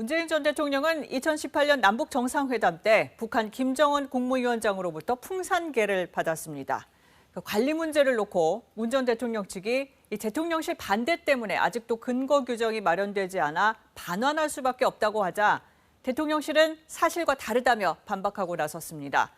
문재인 전 대통령은 2018년 남북 정상회담 때 북한 김정은 국무위원장으로부터 풍산계를 받았습니다. 그 관리 문제를 놓고 문 전 대통령 측이 이 대통령실 반대 때문에 아직도 근거 규정이 마련되지 않아 반환할 수밖에 없다고 하자 대통령실은 사실과 다르다며 반박하고 나섰습니다.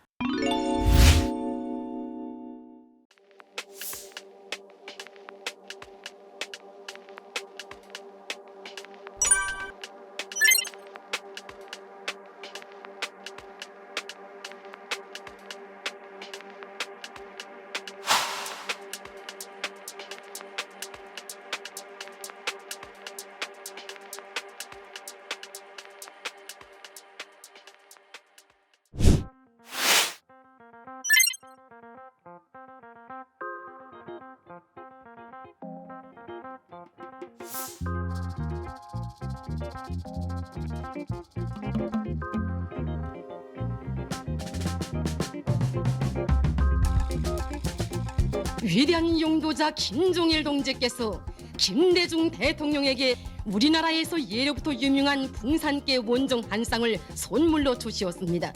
위대한 용도자 김종일 동지께서 김대중 대통령에게 우리나라에서 예로부터 유명한 풍산깨 원종 한 쌍을 선물로 주시었습니다.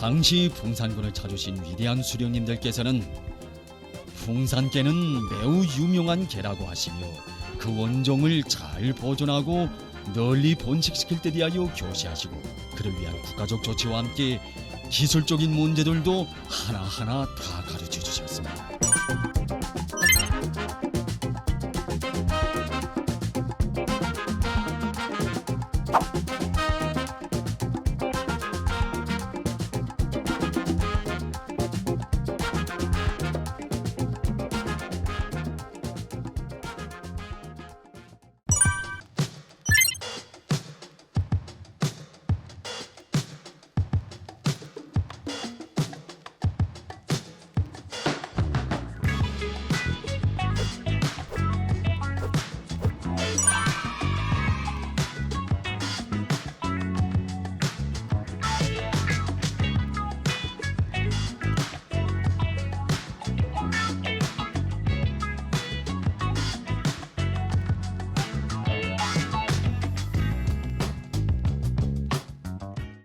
당시 풍산군을 찾으신 위대한 수령님들께서는 풍산깨는 매우 유명한 개라고 하시며 그 원종을 잘 보존하고 널리 번식시킬 때 대하여 교시하시고 그를 위한 국가적 조치와 함께 기술적인 문제들도 하나하나 다 가르쳐 주셨습니다.